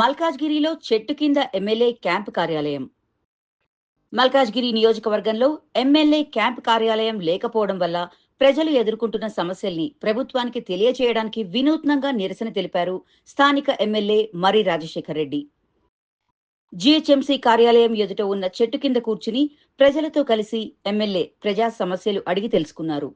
మల్కాజ్గిరిలో చెట్టు కింద ఎమ్మెల్యే క్యాంపు కార్యాలయం. మల్కాజ్గిరి నియోజకవర్గంలో ఎమ్మెల్యే క్యాంప్ కార్యాలయం లేకపోవడం వల్ల ప్రజలు ఎదుర్కొంటున్న సమస్యల్ని ప్రభుత్వానికి తెలియజేయడానికి వినూత్నంగా నిరసన తెలిపారు స్థానిక ఎమ్మెల్యే మరి రాజశేఖర్ రెడ్డి. జీహెచ్ఎంసీ కార్యాలయం ఎదుట ఉన్న చెట్టు కింద కూర్చుని ప్రజలతో కలిసి ఎమ్మెల్యే ప్రజా సమస్యలు అడిగి తెలుసుకున్నారు.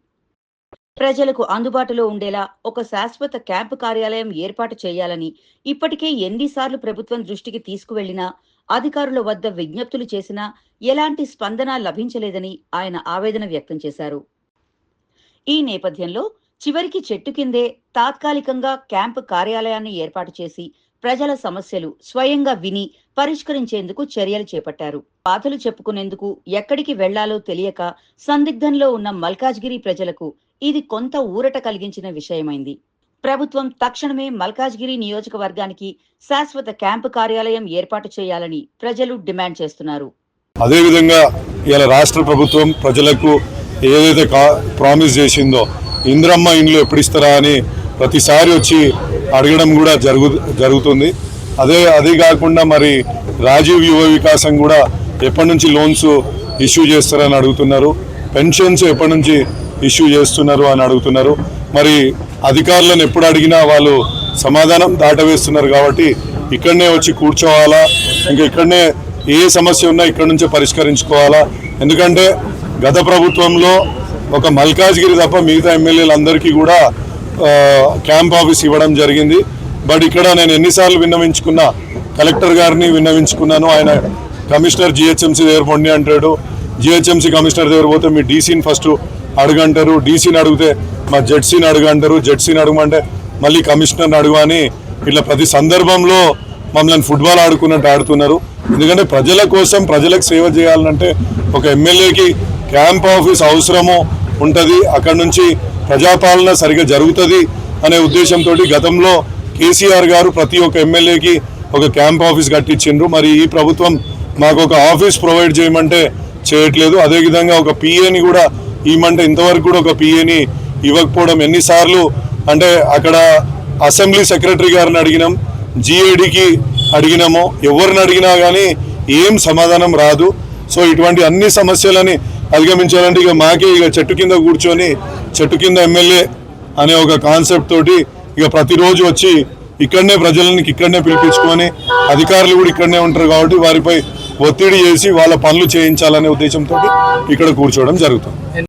ప్రజలకు అందుబాటులో ఉండేలా ఒక శాశ్వత క్యాంపు కార్యాలయం ఏర్పాటు చేయాలని ఇప్పటికే ఎన్నిసార్లు ప్రభుత్వం దృష్టికి తీసుకువెళ్ళినా అధికారుల వద్ద విజ్ఞప్తులు చేసినా ఎలాంటి స్పందన లభించలేదని ఆయన ఆవేదన వ్యక్తం చేశారు. ఈ నేపథ్యంలో చివరికి చెట్టు కిందే తాత్కాలికంగా క్యాంపు కార్యాలయాన్ని ఏర్పాటు చేసి ప్రజల సమస్యలు స్వయంగా విని పరిష్కరించేందుకు చర్యలు చేపట్టారు. బాధలు చెప్పుకునేందుకు ఎక్కడికి వెళ్ళాలో తెలియక సందిగ్ధంలో ఉన్న మల్కాజ్గిరి ప్రజలకు ఇది కొంత ఊరట కలిగించిన విషయమైంది. ప్రభుత్వం తక్షణమే మల్కాజ్గిరి నియోజకవర్గానికి శాశ్వత క్యాంపు కార్యాలయం ఏర్పాటు చేయాలని ప్రజలు డిమాండ్ చేస్తున్నారు. అదేవిధంగా ఇలా రాష్ట్ర ప్రభుత్వం ప్రజలకు ఏదైతే ప్రామిస్ చేసిందో ఇంద్రమ్మ ఇండ్లు ఎప్పుడు ఇస్తారా? అని ప్రతిసారి వచ్చి అడగడం కూడా జరుగు జరుగుతుంది. అదే అదే కాకుండా మరి రాజీవ్ యువ వికాసం కూడా ఎప్పటి నుంచి లోన్స్ ఇష్యూ చేస్తారని అడుగుతున్నారు. పెన్షన్స్ ఎప్పటి నుంచి ఇష్యూ చేస్తున్నారు అని అడుగుతున్నారు. మరి అధికారులను ఎప్పుడు అడిగినా వాళ్ళు సమాధానం దాటవేస్తున్నారు కాబట్టి ఇక్కడనే వచ్చి కూర్చోవాలా ఇంకా ఇక్కడనే ఏ సమస్య ఉన్నా ఇక్కడ నుంచే పరిష్కరించుకోవాలా. ఎందుకంటే గత ప్రభుత్వంలో ఒక మల్కాజ్గిరి తప్ప మిగతా ఎమ్మెల్యేలందరికీ కూడా క్యాంప్ ఆఫీస్ ఇవ్వడం జరిగింది. బట్ ఇక్కడ నేను ఎన్నిసార్లు విన్నవించుకున్నా కలెక్టర్ గారిని విన్నవించుకున్నాను. ఆయన కమిషనర్ జిహెచ్ఎంసీ దగ్గర పొండి అంటాడు. జిహెచ్ఎంసీ కమిషనర్ దగ్గర పోతే మీ డీసీని ఫస్ట్ అడుగంటారు. డీసీని అడిగితే మా జెడ్సీని అడుగంటారు. జెడ్సీని అడగమంటే మళ్ళీ కమిషనర్ని అడుగు ఇట్లా ప్రతి సందర్భంలో మమ్మల్ని ఫుట్బాల్ ఆడుకున్నట్టు ఆడుతున్నారు. ఎందుకంటే ప్రజల కోసం ప్రజలకు సేవ చేయాలంటే ఒక ఎమ్మెల్యేకి క్యాంప్ ఆఫీస్ అవసరము. ఉంటుంది. అక్కడ నుంచి ప్రజాపాలన సరిగా జరుగుతుంది అనే ఉద్దేశంతో గతంలో కేసీఆర్ గారు ప్రతి ఒక్క ఎమ్మెల్యేకి ఒక క్యాంప్ ఆఫీస్ కట్టించిండ్రు. మరి ఈ ప్రభుత్వం మాకు ఒక ఆఫీస్ ప్రొవైడ్ చేయమంటే చేయట్లేదు. అదేవిధంగా ఒక పిఏని కూడా ఇవ్వమంటే ఇంతవరకు కూడా ఒక పిఏని ఇవ్వకపోవడం ఎన్నిసార్లు అంటే అక్కడ అసెంబ్లీ సెక్రటరీ గారిని అడిగినాం జిఏడికి అడిగినాము ఎవరిని అడిగినా కానీ ఏం సమాధానం రాదు. సో ఇటువంటి అన్ని సమస్యలని అధిగమించాలంటే ఇక మాకే ఇక చెట్టు కింద కూర్చొని చెట్టు కింద ఎమ్మెల్యే అనే ఒక కాన్సెప్ట్ తోటి ఇక ప్రతిరోజు వచ్చి ఇక్కడనే ప్రజలని ఇక్కడనే పిలిపించుకొని అధికారులు కూడా ఇక్కడనే ఉంటారు కాబట్టి వారిపై ఒత్తిడి చేసి వాళ్ళ పనులు చేయించాలనే ఉద్దేశంతో ఇక్కడ కూర్చోవడం జరుగుతుంది.